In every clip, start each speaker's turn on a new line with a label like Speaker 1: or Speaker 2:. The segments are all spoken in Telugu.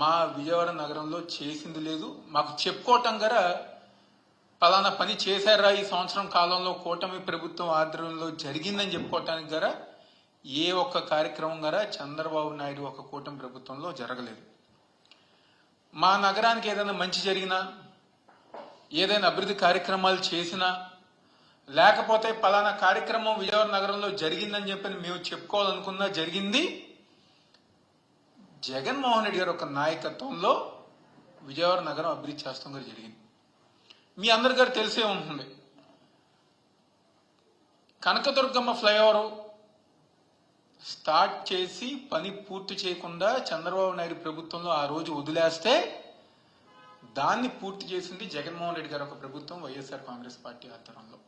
Speaker 1: మా విజయవాడ నగరంలో చేసింది లేదు. మాకు చెప్పుకోవటం గర పలానా పని చేశారా ఈ సంవత్సరం కాలంలో కూటమి ప్రభుత్వం ఆధ్వర్యంలో జరిగిందని చెప్పుకోవటానికి గర ఏ ఒక్క కార్యక్రమం గర చంద్రబాబు నాయుడు ఒక కూటమి ప్రభుత్వంలో జరగలేదు. మా నగరానికి ఏదైనా మంచి జరిగినా ఏదైనా అభివృద్ధి కార్యక్రమాలు చేసినా లేకపోతే పలానా కార్యక్రమం విజయవాడ నగరంలో జరిగిందని చెప్పి మేము చెప్పుకోవాలనుకున్నా జరిగింది. జగన్మోహన్ రెడ్డి గారి ఒక నాయకత్వంలో విజయవాడ నగరం అభివృద్ధి చేస్తాం గారు జరిగింది. మీ అందరి గారు తెలిసే ఉంటుంది. కనకదుర్గమ్మ ఫ్లైఓవర్ స్టార్ట్ చేసి పని పూర్తి చేయకుండా చంద్రబాబు నాయుడు ప్రభుత్వంలో ఆ రోజు వదిలేస్తే దాన్ని పూర్తి చేసింది జగన్మోహన్ రెడ్డి గారి ఒక ప్రభుత్వం వైఎస్ఆర్ కాంగ్రెస్ పార్టీ ఆధ్వర్యంలో.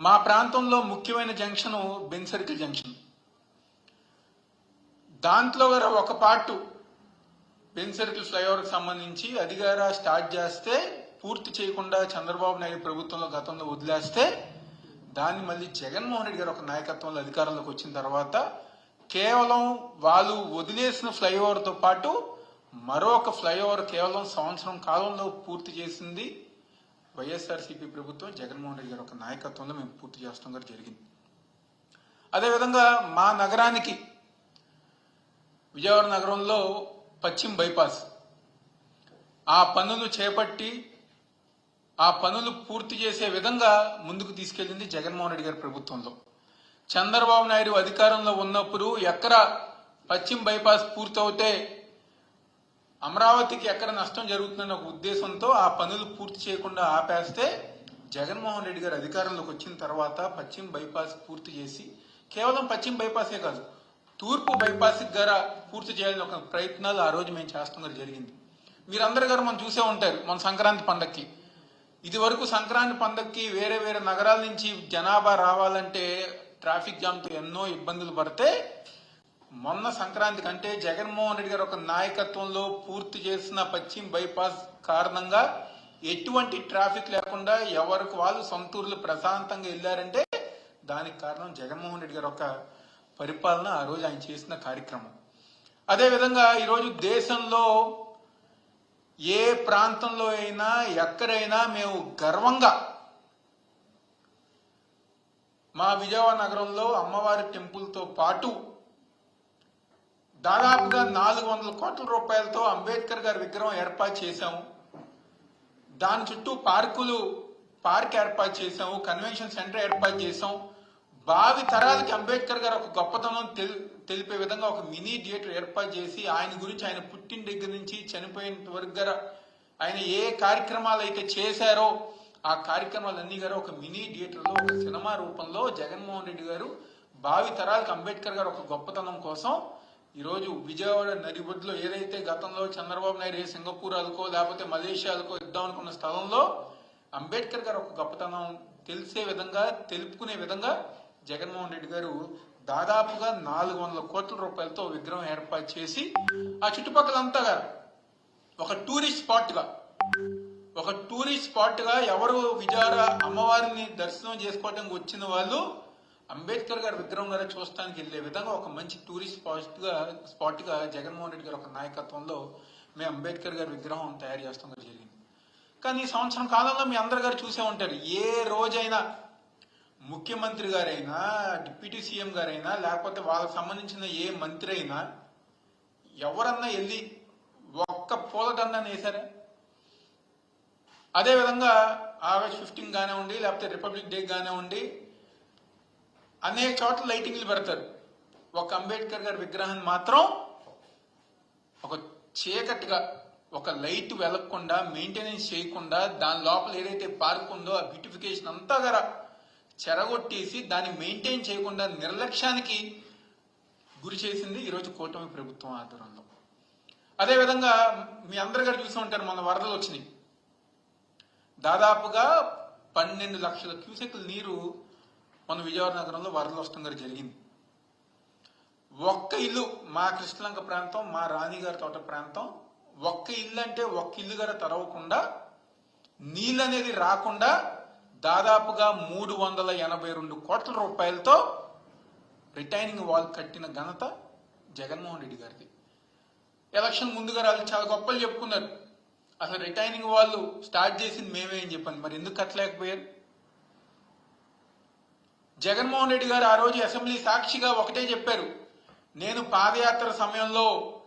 Speaker 1: మా ప్రాంతంలో ముఖ్యమైన జంక్షన్ బెన్ సర్కిల్ జంక్షన్. దాంట్లో గారు ఒక పార్ట్ బెన్ సర్కిల్ ఫ్లైఓవర్కి సంబంధించి అధికార స్టార్ట్ చేస్తే పూర్తి చేయకుండా చంద్రబాబు నాయుడు ప్రభుత్వంలో గతంలో వదిలేస్తే దాన్ని మళ్ళీ జగన్మోహన్ రెడ్డి గారు ఒక నాయకత్వంలో అధికారంలోకి వచ్చిన తర్వాత కేవలం వాళ్ళు వదిలేసిన ఫ్లైఓవర్తో పాటు మరొక ఫ్లైఓవర్ కేవలం సంవత్సరం కాలంలో పూర్తి చేసింది వైఎస్ఆర్సీపీ ప్రభుత్వం జగన్మోహన్ రెడ్డి గారు ఒక నాయకత్వంలో మేము పూర్తి చేస్తాం గారు జరిగింది. అదేవిధంగా మా నగరానికి విజయవాడ నగరంలో పశ్చిమ బైపాస్. ఆ పనులు చేపట్టి ఆ పనులు పూర్తి చేసే విధంగా ముందుకు తీసుకెళ్ళింది జగన్మోహన్ రెడ్డి గారి ప్రభుత్వంలో. చంద్రబాబు నాయుడు అధికారంలో ఉన్నప్పుడు ఎక్కడ పశ్చిమ బైపాస్ పూర్తవుతే అమరావతికి ఎక్కడ నష్టం జరుగుతుందన్న ఒక ఉద్దేశంతో ఆ పనులు పూర్తి చేయకుండా ఆపేస్తే జగన్మోహన్ రెడ్డి గారు అధికారంలోకి వచ్చిన తర్వాత పశ్చిమ బైపాస్ పూర్తి చేసి కేవలం పశ్చిమ బైపాసే కాదు తూర్పు బైపాస్ ద్వారా పూర్తి చేయాలని ఒక ప్రయత్నాలు ఆ రోజు మేము చేస్తాం జరిగింది. మీరందరూ గారు మనం చూసే ఉంటారు మన సంక్రాంతి పండక్కి. ఇది వరకు సంక్రాంతి పండక్కి వేరే వేరే నగరాల నుంచి జనాభా రావాలంటే ట్రాఫిక్ జామ్తో ఎన్నో ఇబ్బందులు పడితే మొన్న సంక్రాంతి కంటే జగన్మోహన్ రెడ్డి గారు ఒక నాయకత్వంలో పూర్తి చేసిన పశ్చిమ బైపాస్ కారణంగా ఎటువంటి ట్రాఫిక్ లేకుండా ఎవరికి వాళ్ళు సొంతూరులు ప్రశాంతంగా వెళ్ళారంటే దానికి కారణం జగన్మోహన్ రెడ్డి గారు ఒక పరిపాలన ఆ రోజు ఆయన చేసిన కార్యక్రమం. అదేవిధంగా ఈరోజు దేశంలో ఏ ప్రాంతంలో అయినా ఎక్కడైనా మేము గర్వంగా మా విజయవాడ నగరంలో అమ్మవారి టెంపుల్తో పాటు దాదాపుగా నాలుగు వందల కోట్ల రూపాయలతో అంబేద్కర్ గారి విగ్రహం ఏర్పాటు చేశాము. దాని చుట్టూ పార్కులు పార్క్ ఏర్పాటు చేశాము కన్వెన్షన్ సెంటర్ ఏర్పాటు చేసాం భావి తరాలకి అంబేద్కర్ గారు ఒక గొప్పతనం తెలి తెలిపే విధంగా ఒక మినీ థియేటర్ ఏర్పాటు చేసి ఆయన గురించి ఆయన పుట్టిన దగ్గర నుంచి చనిపోయిన వరకు ఆయన ఏ కార్యక్రమాలు అయితే చేశారో ఆ కార్యక్రమాలన్నీ గారు ఒక మినీ థియేటర్లో ఒక సినిమా రూపంలో జగన్మోహన్ రెడ్డి గారు భావి తరాలకు అంబేద్కర్ గారు ఒక గొప్పతనం కోసం ఈరోజు విజయవాడ నడిబొడ్లో ఏదైతే గతంలో చంద్రబాబు నాయుడు ఏ సింగపూర్ అదుకో లేకపోతే మలేషియాలకో ఇద్దాం అనుకున్న స్థలంలో అంబేద్కర్ గారు ఒక గొప్పతనం తెలిసే విధంగా తెలుపుకునే విధంగా జగన్మోహన్ రెడ్డి గారు దాదాపుగా నాలుగు వందల కోట్ల రూపాయలతో విగ్రహం ఏర్పాటు చేసి ఆ చుట్టుపక్కలంతా ఒక టూరిస్ట్ స్పాట్గా ఒక టూరిస్ట్ స్పాట్గా ఎవరు విజార అమ్మవారిని దర్శనం చేసుకోవడానికి వచ్చిన వాళ్ళు అంబేద్కర్ గారి విగ్రహం గారు చూస్తానికి వెళ్ళే విధంగా ఒక మంచి టూరిస్ట్ స్పాట్గా స్పాట్గా జగన్మోహన్ రెడ్డి గారు ఒక నాయకత్వంలో మేము అంబేద్కర్ గారి విగ్రహం తయారు చేస్తాం జరిగింది. కానీ ఈ సంవత్సరం కాలంలో మీ అందరు గారు చూసే ఉంటారు ఏ రోజైనా ముఖ్యమంత్రి గారైనా డిప్యూటీ సీఎం గారైనా లేకపోతే వాళ్ళకి సంబంధించిన ఏ మంత్రి అయినా ఎవరన్నా వెళ్ళి ఒక్క పూలదండాన్ని వేశారా? అదేవిధంగా ఆగస్ట్ ఫిఫ్టీన్ కానివ్వండి లేకపోతే రిపబ్లిక్ డే కానివ్వండి అనేక చోట్ల లైటింగ్లు పెడతారు. ఒక అంబేద్కర్ గారి విగ్రహాన్ని మాత్రం ఒక చీకటిగా ఒక లైట్ వెలగకుండా మెయింటెనెన్స్ చేయకుండా దాని లోపల ఏదైతే పార్క్ ఉందో ఆ బ్యూటిఫికేషన్ అంతా కదా చెరగొట్టేసి దాన్ని మెయింటైన్ చేయకుండా నిర్లక్ష్యానికి గురి చేసింది ఈరోజు కూటమి ప్రభుత్వం ఆధ్వర్యంలో. అదేవిధంగా మీ అందరి గారు చూసి ఉంటారు మన వరదలు వచ్చినాయి. దాదాపుగా పన్నెండు లక్షల క్యూసెక్ల నీరు మన విజయవాడ నగరంలో వరదలు వస్తుందని జరిగింది. ఒక్క ఇల్లు మా కృష్ణలంక ప్రాంతం మా రాణిగారి తోట ప్రాంతం ఒక్క ఇల్లు అంటే ఒక్క ఇల్లు గారు తరవకుండా నీళ్ళు అనేది రాకుండా దాదాపుగా మూడు వందల ఎనభై రెండు కోట్ల రూపాయలతో రిటైనింగ్ వాల్ కట్టిన ఘనత జగన్మోహన్ రెడ్డి గారిది. ఎలక్షన్ ముందుగా వాళ్ళు చాలా గొప్పలు చెప్పుకున్నారు. అసలు రిటైనింగ్ వాళ్ళు స్టార్ట్ చేసింది మేమే అని చెప్పండి మరి ఎందుకు కట్టలేకపోయారు? జగన్మోహన్ రెడ్డి గారు ఆ రోజు అసెంబ్లీ సాక్షిగా ఒకటే చెప్పారు. నేను పాదయాత్ర సమయంలో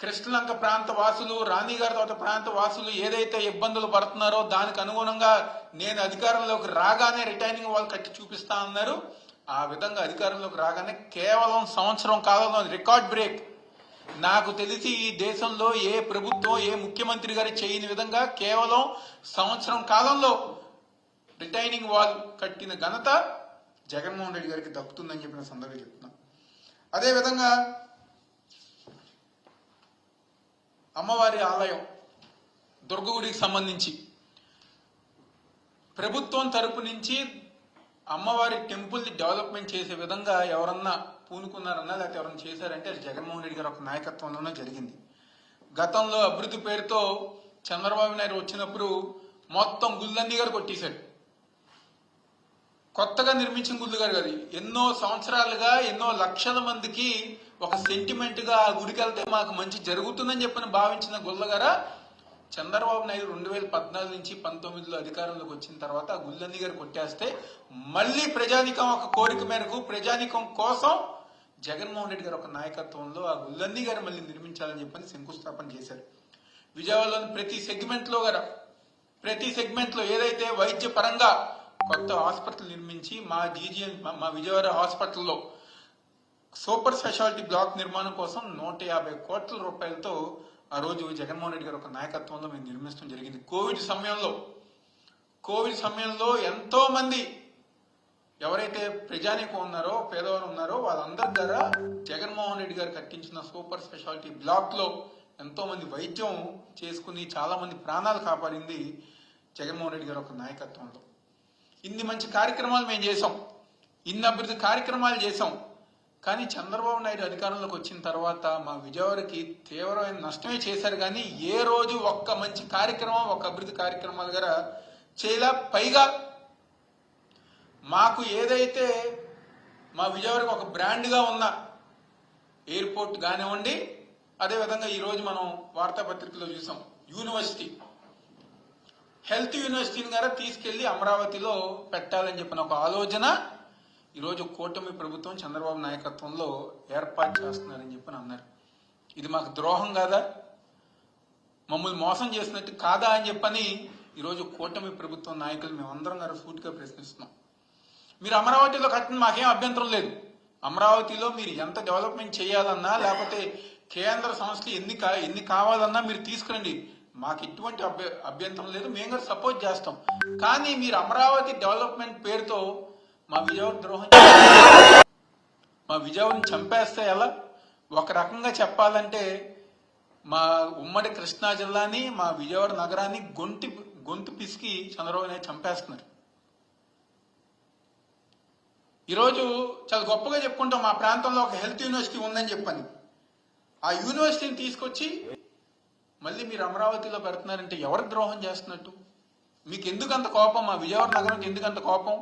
Speaker 1: కృష్ణలంక ప్రాంత వాసులు రాణిగారి తోట ప్రాంత వాసులు ఏదైతే ఇబ్బందులు పడుతున్నారో దానికి అనుగుణంగా నేను అధికారంలోకి రాగానే రిటైనింగ్ వాళ్ళు కట్టి చూపిస్తా అన్నారు. ఆ విధంగా అధికారంలోకి రాగానే కేవలం సంవత్సరం కాలంలో రికార్డ్ బ్రేక్. నాకు తెలిసి ఈ దేశంలో ఏ ప్రభుత్వం ఏ ముఖ్యమంత్రి గారి చేయని విధంగా కేవలం సంవత్సరం కాలంలో రిటైనింగ్ వాల్ కట్టిన ఘనత జగన్మోహన్ రెడ్డి గారికి దక్కుతుందని చెప్పిన సందర్భంగా చెప్తున్నాం. అదేవిధంగా అమ్మవారి ఆలయం దుర్గగుడికి సంబంధించి. ప్రభుత్వం తరపు నుంచి అమ్మవారి టెంపుల్ని డెవలప్మెంట్ చేసే విధంగా ఎవరన్నా పూనుకున్నారన్నా లేకపోతే ఎవరన్నా చేశారంటే అది జగన్మోహన్ రెడ్డి గారి ఒక నాయకత్వంలోనే జరిగింది. గతంలో అభివృద్ధి పేరుతో చంద్రబాబు నాయుడు వచ్చినప్పుడు మొత్తం గుళ్ళన్నీ గారు కొట్టేశాడు. కొత్తగా నిర్మించిన గుళ్ళు గారు కదా ఎన్నో సంవత్సరాలుగా ఎన్నో లక్షల మందికి ఒక సెంటిమెంట్గా ఆ గుడికి వెళ్తే మాకు మంచి జరుగుతుందని చెప్పని భావించిన గుళ్ళగార చంద్రబాబు నాయుడు రెండు వేల పద్నాలుగు నుంచి పంతొమ్మిదిలో అధికారంలోకి వచ్చిన తర్వాత ఆ గుళ్ళన్ని గారు కొట్టేస్తే మళ్ళీ ప్రజానికం ఒక కోరిక మేరకు ప్రజానికం కోసం జగన్మోహన్ రెడ్డి గారు ఒక నాయకత్వంలో ఆ గుళ్ళన్నీ గారు మళ్ళీ నిర్మించాలని చెప్పని శంకుస్థాపన చేశారు. విజయవాడలోని ప్రతి సెగ్మెంట్లో గారు ప్రతి సెగ్మెంట్లో ఏదైతే వైద్య పరంగా కొత్త హాస్పిటల్ నిర్మించి మా జీజీఎం మా విజయవాడ హాస్పిటల్లో సూపర్ స్పెషాలిటీ బ్లాక్ నిర్మాణం కోసం నూట యాభై కోట్ల రూపాయలతో ఆ రోజు జగన్మోహన్ రెడ్డి గారు ఒక నాయకత్వంలో మేము నిర్మించడం జరిగింది. కోవిడ్ సమయంలో కోవిడ్ సమయంలో ఎంతో మంది ఎవరైతే ప్రజానికం ఉన్నారో పేదవారు ఉన్నారో వాళ్ళందరి ద్వారా జగన్మోహన్ రెడ్డి గారు కట్టించిన సూపర్ స్పెషాలిటీ బ్లాక్లో ఎంతోమంది ఎంతో మంది వైద్యం చేసుకుని చాలామంది ప్రాణాలు కాపాడింది జగన్మోహన్ రెడ్డి గారు ఒక నాయకత్వంలో. ఇన్ని మంచి కార్యక్రమాలు మేము చేసాం ఇన్ని అభివృద్ధి కార్యక్రమాలు చేసాం కానీ చంద్రబాబు నాయుడు అధికారంలోకి వచ్చిన తర్వాత మా విజయవాడకి తీవ్రమైన నష్టమే చేశారు. కానీ ఏ రోజు ఒక్క మంచి కార్యక్రమం ఒక అభివృద్ధి కార్యక్రమాలు గారా చేయలా. పైగా మాకు ఏదైతే మా విజయవాడకి ఒక బ్రాండ్గా ఉన్న ఎయిర్పోర్ట్ కానివ్వండి అదేవిధంగా ఈరోజు మనం వార్తాపత్రికలో చూసాం. యూనివర్సిటీ. హెల్త్ యూనివర్సిటీని గారా తీసుకెళ్ళి అమరావతిలో పెట్టాలని చెప్పిన ఒక ఆలోచన ఈరోజు కూటమి ప్రభుత్వం చంద్రబాబు నాయకత్వంలో ఏర్పాటు చేస్తున్నారని చెప్పని అన్నారు. ఇది మాకు ద్రోహం కాదా? మమ్మల్ని మోసం చేసినట్టు కాదా అని చెప్పని ఈరోజు కూటమి ప్రభుత్వం నాయకులు మేమందరం గారు సూటిగా ప్రశ్నిస్తున్నాం. మీరు అమరావతిలో కట్టిన మాకేం అభ్యంతరం లేదు. అమరావతిలో మీరు ఎంత డెవలప్మెంట్ చేయాలన్నా లేకపోతే కేంద్ర సంస్థలు ఎన్ని కా ఎన్ని కావాలన్నా మీరు తీసుకురండి. మాకు ఎటువంటి అభ్య అభ్యంతరం లేదు. మేము కూడా సపోర్ట్ చేస్తాం. కానీ మీరు అమరావతి డెవలప్మెంట్ పేరుతో మా విజయవాడ ద్రోహం మా విజయవాడని చంపేస్తే ఎలా? ఒక రకంగా చెప్పాలంటే మా ఉమ్మడి కృష్ణా జిల్లాని మా విజయవాడ నగరాన్ని గొంతు గొంతు పిసికి చంద్రబాబు నాయుడు చంపేస్తున్నారు. ఈరోజు చాలా గొప్పగా చెప్పుకుంటాం. మా ప్రాంతంలో ఒక హెల్త్ యూనివర్సిటీ ఉందని చెప్పాను. ఆ యూనివర్సిటీని తీసుకొచ్చి మళ్ళీ మీరు అమరావతిలో పెడుతున్నారంటే ఎవరికి ద్రోహం చేస్తున్నట్టు? మీకు ఎందుకు అంత కోపం? మా విజయవాడ నగరం ఎందుకు అంత కోపం?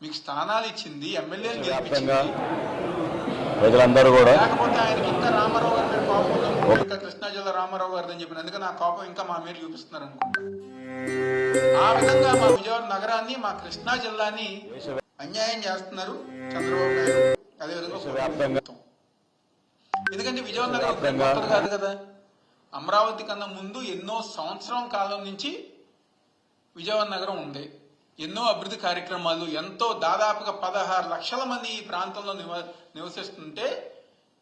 Speaker 1: మీకు స్థానాలు ఇచ్చింది ఎమ్మెల్యేలు గెలిపించింది.
Speaker 2: ప్రజలందరూ కూడా
Speaker 1: లేకపోతే ఆయనకి ఇంకా రామారావు గారి మీద కోపం ఉంది. ఇంకా కృష్ణా జిల్లా రామారావు గారిని చెప్పిన. అందుకని ఆ కోపం ఇంకా మా మీద చూపిస్తున్నారు అనుకుంటా ఆ విధంగా మా విజయవాడ నగరాన్ని మా కృష్ణా జిల్లాని అన్యాయం చేస్తున్నారు చంద్రబాబు నాయుడు. అదేవిధంగా. ఎందుకంటే విజయవాడ నగరం కాదు కదా? అమరావతి కన్నా ముందు ఎన్నో సంవత్సరం కాలం నుంచి విజయవాడ నగరం ఉంది. ఎన్నో అభివృద్ధి కార్యక్రమాలు ఎంతో దాదాపుగా పదహారు లక్షల మంది ఈ ప్రాంతంలో నివ నివసిస్తుంటే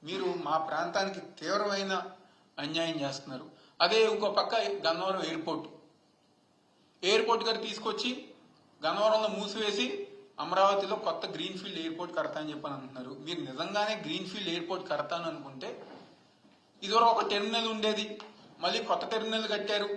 Speaker 1: మీరు మా ప్రాంతానికి తీవ్రమైన అన్యాయం చేస్తున్నారు. అదే ఇంకో పక్క గన్నవరం ఎయిర్పోర్ట్. ఎయిర్పోర్ట్ గారు తీసుకొచ్చి గన్నవరంలో మూసివేసి అమరావతిలో కొత్త గ్రీన్ ఫీల్డ్ ఎయిర్పోర్ట్ కడతా అని చెప్పని అంటున్నారు. మీరు నిజంగానే గ్రీన్ ఫీల్డ్ ఎయిర్పోర్ట్ కడతాను అనుకుంటే ఇదివరకు ఒక టెర్మినల్ ఉండేది. మళ్ళీ కొత్త టెర్మినల్ కట్టారు.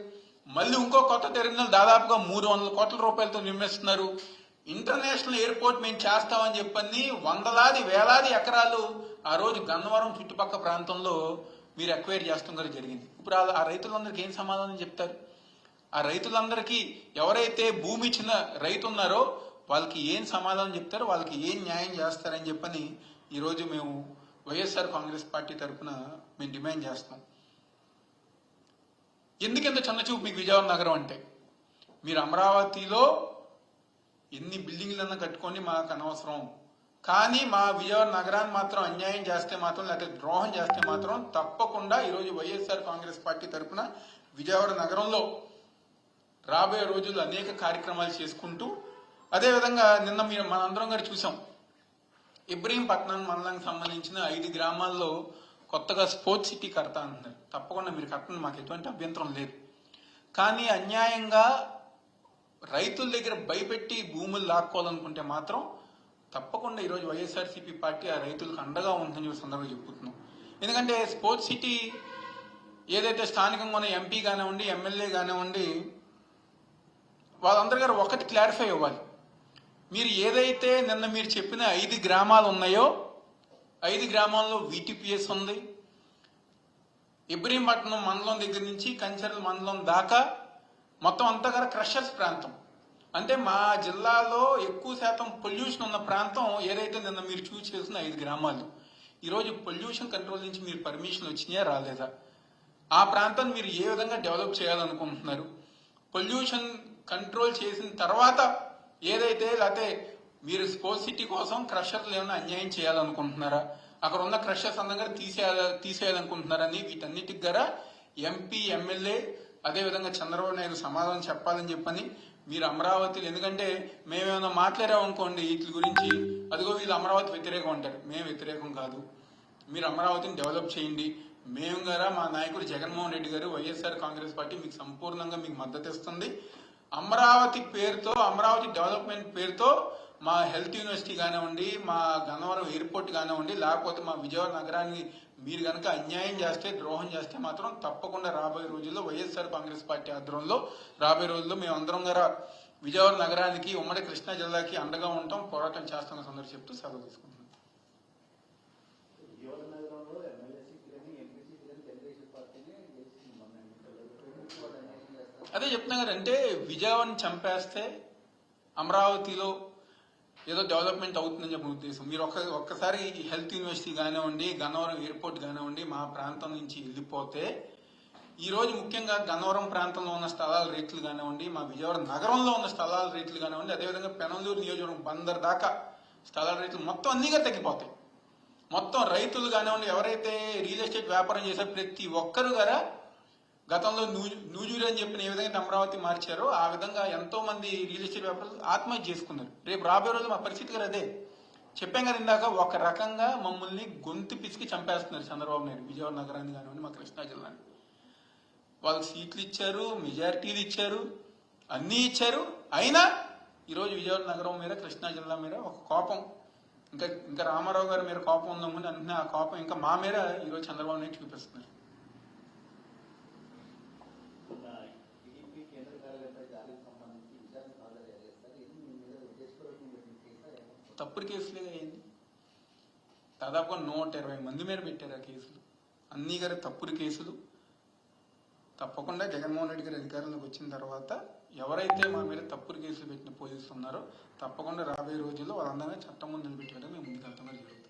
Speaker 1: మళ్ళీ ఇంకో కొత్త టెర్మినల్ దాదాపుగా మూడు వందల కోట్ల రూపాయలతో నిర్మిస్తున్నారు. ఇంటర్నేషనల్ ఎయిర్పోర్ట్ మేము చేస్తామని చెప్పని వందలాది వేలాది ఎకరాలు ఆ రోజు గన్నవరం చుట్టుపక్కల ప్రాంతంలో మీరు ఎక్వైర్ చేస్తాం జరిగింది. ఇప్పుడు ఆ- ఆ రైతులందరికీ ఏం సమాధానం చెప్తారు? ఆ రైతులందరికీ ఎవరైతే భూమి ఇచ్చిన రైతు ఉన్నారో వాళ్ళకి ఏం సమాధానం చెప్తారో? వాళ్ళకి ఏం న్యాయం చేస్తారని చెప్పని ఈరోజు మేము వైఎస్ఆర్ కాంగ్రెస్ పార్టీ తరఫున మేము డిమాండ్ చేస్తాం. ఎందుకెంత చిన్నచూపు మీకు విజయవాడ నగరం అంటే? మీరు అమరావతిలో ఎన్ని బిల్డింగ్లన్నా కట్టుకొని మాకు అనవసరం. కానీ మా విజయవాడ నగరాన్ని మాత్రం అన్యాయం చేస్తే మాత్రం లేకపోతే ద్రోహం చేస్తే మాత్రం తప్పకుండా ఈరోజు వైఎస్ఆర్ కాంగ్రెస్ పార్టీ తరఫున విజయవాడ నగరంలో రాబోయే రోజుల్లో అనేక కార్యక్రమాలు చేసుకుంటూ అదేవిధంగా నిన్న మీరు మనందరం గారు చూసాం ఇబ్రహీంపట్నం మండలానికి సంబంధించిన ఐదు గ్రామాల్లో కొత్తగా స్పోర్ట్స్ సిటీ కడతా అంటున్నారు తప్పకుండా మీరు కట్టండి మాకు ఎటువంటి అభ్యంతరం లేదు. కానీ అన్యాయంగా రైతుల దగ్గర భయపెట్టి భూములు లాక్కోవాలనుకుంటే మాత్రం తప్పకుండా ఈరోజు వైఎస్ఆర్సీపీ పార్టీ ఆ రైతులకు అండగా ఉందని చెప్పి సందర్భంగా చెప్పుతున్నాం ఎందుకంటే స్పోర్ట్స్ సిటీ ఏదైతే స్థానికంగా ఉన్న ఎంపీ కానివ్వండి ఎమ్మెల్యే కానివ్వండి వాళ్ళందరి గారు ఒకటి క్లారిఫై ఇవ్వాలి మీరు ఏదైతే నిన్న మీరు చెప్పిన ఐదు గ్రామాలు ఉన్నాయో ఐదు గ్రామాల్లో వీటీపీఎస్ ఉంది. ఇబ్రహీంపట్నం మండలం దగ్గర నుంచి కంచర్ల మండలం దాకా మొత్తం అంతా క్రషర్స్ ప్రాంతం. అంటే మా జిల్లాలో ఎక్కువ శాతం పొల్యూషన్ ఉన్న ప్రాంతం ఏదైతే నిన్న మీరు చూస్ చేసిన ఐదు గ్రామాలు. ఈరోజు పొల్యూషన్ కంట్రోల్ నుంచి మీరు పర్మిషన్ వచ్చినాయా రాలేదా? ఆ ప్రాంతాన్ని మీరు ఏ విధంగా డెవలప్ చేయాలనుకుంటున్నారు? పొల్యూషన్ కంట్రోల్ చేసిన తర్వాత ఏదైతే లేకపోతే మీరు స్పోర్ట్స్ సిటీ కోసం క్రషర్లు ఏమైనా అన్యాయం చేయాలనుకుంటున్నారా? అక్కడ ఉన్న క్రషర్స్ అందరూ తీసేయాలి తీసేయాలనుకుంటున్నారని వీటన్నిటికి గారా ఎంపీ ఎమ్మెల్యే అదేవిధంగా చంద్రబాబు నాయుడు సమాధానం చెప్పాలని చెప్పని మీరు అమరావతిలో ఎందుకంటే మేమేమైనా మాట్లాడామనుకోండి వీటి గురించి అదిగో వీళ్ళు అమరావతి వ్యతిరేకం అంటారు. మేము వ్యతిరేకం కాదు. మీరు అమరావతిని డెవలప్ చేయండి. మేము గారా మా నాయకుడు జగన్మోహన్ రెడ్డి గారు వైఎస్ఆర్ కాంగ్రెస్ పార్టీ మీకు సంపూర్ణంగా మీకు మద్దతు ఇస్తుంది. అమరావతి పేరుతో అమరావతి డెవలప్మెంట్ పేరుతో మా హెల్త్ యూనివర్సిటీ కానివ్వండి మా గన్నవరం ఎయిర్పోర్ట్ కానివ్వండి లేకపోతే మా విజయవాడ నగరాన్ని మీరు కనుక అన్యాయం చేస్తే ద్రోహం చేస్తే మాత్రం తప్పకుండా రాబోయే రోజుల్లో వైఎస్ఆర్ కాంగ్రెస్ పార్టీ ఆధ్వర్యంలో రాబోయే రోజుల్లో మేము అందరం గారా విజయవాడ నగరానికి ఉమ్మడి కృష్ణా జిల్లాకి అండగా ఉంటాం పోరాటం చేస్తున్న సందర్భం చెప్తూ సెలవు తీసుకుంటున్నాం
Speaker 2: విజయవాడ నగరంలో ఎమ్మెల్యే సీట్లని ఎంపీ సీట్లని తెలుగుదేశం పార్టీనే గెలిచింది మొన్న ఎన్నికల్లో ఎందుకు వాళ్ళు అన్యాయం చేస్తారు
Speaker 1: అదే చెప్తున్నా కదా అంటే విజయవాడని చంపేస్తే అమరావతిలో ఏదో డెవలప్మెంట్ అవుతుందని చెప్పిన ఉద్దేశం. మీరు ఒక్క ఒక్కసారి హెల్త్ యూనివర్సిటీ కానివ్వండి గన్నవరం ఎయిర్పోర్ట్ కానివ్వండి మా ప్రాంతం నుంచి వెళ్ళిపోతే ఈ రోజు ముఖ్యంగా గన్నవరం ప్రాంతంలో ఉన్న స్థలాల రేట్లు కానివ్వండి మా విజయవాడ నగరంలో ఉన్న స్థలాల రేట్లు కానివ్వండి అదేవిధంగా పెనందూరు నియోజకవర్గం బందర్ దాకా స్థలాల రేట్లు మొత్తం అన్నీగా తగ్గిపోతాయి. మొత్తం రైతులు కానివ్వండి ఎవరైతే రియల్ ఎస్టేట్ వ్యాపారం చేసే ప్రతి ఒక్కరు గారా గతంలో నూజూరి అని చెప్పిన ఏ విధంగా అమరావతి మార్చారో ఆ విధంగా ఎంతో మంది రియల్ ఎస్టేట్ వ్యాపారులు ఆత్మహత్య చేసుకున్నారు. రేపు రాబోయే రోజు మా పరిస్థితి కూడా అదే. చెప్పాం కదా ఇందాక ఒక రకంగా మమ్మల్ని గొంతు పిసికి చంపేస్తున్నారు చంద్రబాబు నాయుడు విజయవాడ నగరాన్ని కానివ్వండి మా కృష్ణా జిల్లాని వాళ్ళకి సీట్లు ఇచ్చారు మెజారిటీలు ఇచ్చారు అన్నీ ఇచ్చారు. అయినా ఈరోజు విజయవాడ నగరం మీద కృష్ణా జిల్లా మీద ఒక కోపం. ఇంకా ఇంకా రామారావు గారి మీద కోపం ఉందామని అంటున్న ఆ కోపం ఇంకా మా మీద ఈరోజు చంద్రబాబు నాయుడు చూపిస్తున్నారు
Speaker 2: టీడీపీ కేంద్ర కార్యాలయంపై దాడికి సంబంధించి విచారణ హాజరు చేస్తారు ఇది మీ మీద ఉద్దేశపూర్వకంగా పెట్టిన కేసా ఏమో
Speaker 1: తప్పుడు కేసులే అయ్యింది దాదాపుగా నూట ఇరవై మంది మీద పెట్టారు ఆ కేసులు. అన్నీ గారి తప్పుడు కేసులు. తప్పకుండా జగన్మోహన్ రెడ్డి గారు అధికారంలోకి వచ్చిన తర్వాత ఎవరైతే మా మీద తప్పుడు కేసులు పెట్టిన పోలీసులు ఉన్నారో తప్పకుండా రాబోయే రోజుల్లో వాళ్ళందరినీ చట్టం ముందు నిలబెట్టే మేము ముందుకు వెళ్తామని జరుగుతుంది.